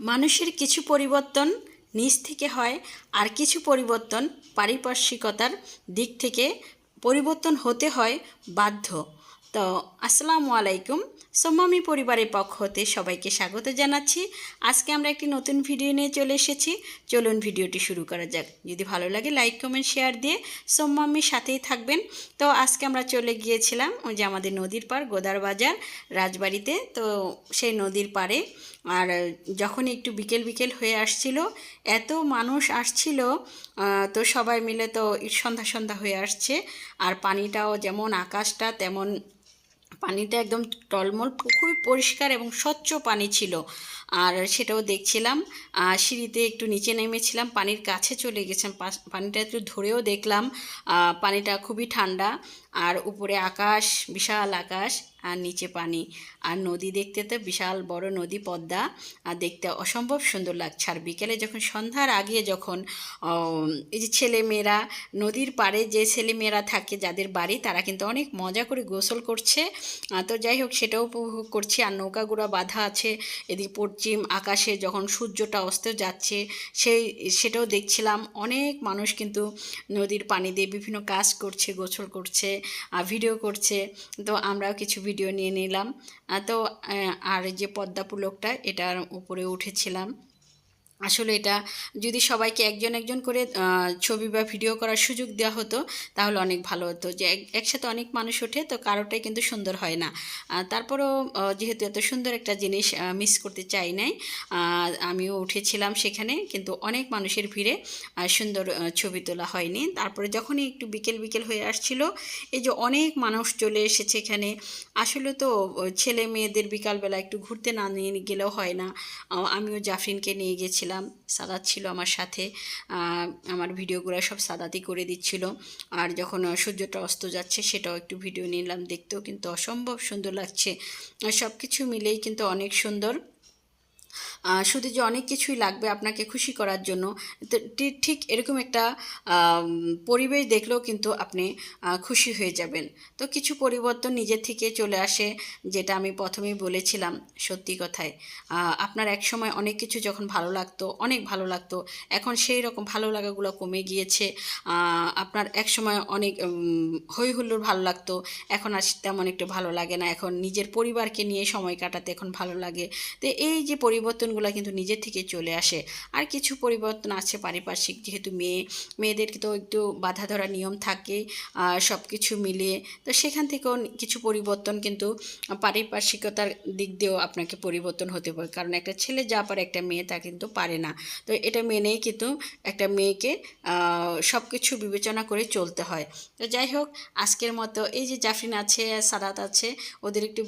মানুষের কিছু পরিবর্তন নিজ থেকে হয় আর কিছু পরিবর্তন পারিপার্শ্বিকতার দিক থেকে পরিবর্তন হতে হয় বাধ্য। তো আসসালামু আলাইকুম। সোমামি পরিবারের পক্ষ হতে সবাইকে স্বাগত জানাচ্ছি। আজকে আমরা একটি নতুন ভিডিও নিয়ে চলে এসেছি। চলুন ভিডিওটি শুরু করা যাক। যদি ভালো লাগে, লাইক, কমেন্ট, শেয়ার দিয়ে সোমামির সাথেই থাকবেন। তো আজকে আমরা চলে গিয়েছিলাম ওই যে আমাদের নদীর পার গোদার বাজার রাজবাড়িতে। তো সেই নদীর পারে আর যখন একটু বিকেল বিকেল হয়ে আসছিল, এত মানুষ আসছিল তো সবাই মিলে তো সন্ধ্যা সন্ধ্যা হয়ে আসছে। আর পানিটাও যেমন আকাশটা, তেমন পানিটা একদম টলমল খুবই পরিষ্কার এবং স্বচ্ছ পানি ছিল। আর সেটাও দেখছিলাম। আর সিঁড়িতে একটু নিচে নেমেছিলাম, পানির কাছে চলে গেছিলাম। পানিটা একটু ধরেও দেখলাম। পানিটা খুবই ঠান্ডা। আর উপরে আকাশ, বিশাল আকাশ। আর নিচে পানি। আর নদী দেখতে তো বিশাল বড় নদী পদ্মা। আর দেখতে অসম্ভব সুন্দর লাগছে। আর বিকেলে যখন সন্ধ্যার আগে যখন এই যে ছেলেমেয়েরা নদীর পাড়ে যে ছেলেমেয়েরা থাকে যাদের বাড়ি, তারা কিন্তু অনেক মজা করে গোসল করছে। তো যাই হোক, সেটাও উপভোগ করছি। আর নৌকাগুড়া বাঁধা আছে। এদিকে পশ্চিম আকাশে যখন সূর্যটা অস্ত যাচ্ছে, সেই, সেটাও দেখছিলাম। অনেক মানুষ কিন্তু নদীর পানি দিয়ে বিভিন্ন কাজ করছে, গোসল করছে আর ভিডিও করছে। তো আমরাও কিছু ভিডিও নিয়ে নিলাম। তো আর যে পদ্মা পুলকটা এটার উপরে উঠেছিলাম। আসলে এটা যদি সবাইকে একজন একজন করে ছবি বা ভিডিও করার সুযোগ দেওয়া হতো, তাহলে অনেক ভালো হতো। যে এক- একসাথে অনেক মানুষ ওঠে, তো কারোটাই কিন্তু সুন্দর হয় না। তারপরেও যেহেতু এত সুন্দর একটা জিনিস মিস করতে চাই নাই আমিও উঠেছিলাম সেখানে, কিন্তু অনেক মানুষের ভিড়ে সুন্দর ছবি তোলা হয়নি। তারপরে যখনই একটু বিকেল বিকেল হয়ে আসছিল, এই যে অনেক মানুষ চলে এসেছে এখানে, আসলে তো, ছেলে মেয়েদের বিকালবেলা একটু ঘুরতে না নিয়ে গেলেও হয় না। আমিও জাফরিনকে নিয়ে গেছিলাম। সাদাত ছিল আমার সাথে। আমার ভিডিওগুলো সব সাদাতই করে দিচ্ছিল। আর যখন সূর্যটা অস্ত যাচ্ছে, সেটাও একটু ভিডিও নিলাম দেখতেও কিন্তু অসম্ভব সুন্দর লাগছে। সব কিছু মিলেই কিন্তু অনেক সুন্দর। শুধু যে অনেক কিছুই লাগবে আপনাকে খুশি করার জন্য ঠিক এরকম একটা পরিবেশ দেখলেও কিন্তু আপনি খুশি হয়ে যাবেন। তো কিছু পরিবর্তন নিজের থেকে চলে আসে, যেটা আমি প্রথমেই বলেছিলাম সত্যি কথায়। আপনার এক সময় অনেক কিছু যখন ভালো লাগতো, অনেক ভালো লাগতো, এখন সেই রকম ভালো লাগাগুলো কমে গিয়েছে। আপনার এক সময় অনেক হই হুল্লোড় ভালো লাগতো, এখন আর তেমন একটু ভালো লাগে না। এখন নিজের পরিবারকে নিয়ে সময় কাটাতে এখন ভালো লাগে। তো এই যে পরিবর্তনগুলো কিন্তু নিজের থেকে চলে আসে। আর কিছু পরিবর্তন আছে পারিপার্শ্বিক, যেহেতু মেয়ে, মেয়েদেরকে তো একটু বাধা ধরা নিয়ম থাকে সব কিছু মিলিয়ে তো সেখান থেকেও কিছু পরিবর্তন কিন্তু পারিপার্শ্বিকতার দিক দিয়েও আপনাকে পরিবর্তন হতে পারে। কারণ একটা ছেলে যা পারে, একটা মেয়ে তা কিন্তু পারে না। তো এটা মেনেই কিন্তু একটা মেয়েকে সব কিছু বিবেচনা করে চলতে হয়। তো যাই হোক, আজকের মতো এই যে জাফরিন আছে সাদাত আছে, ওদের একটু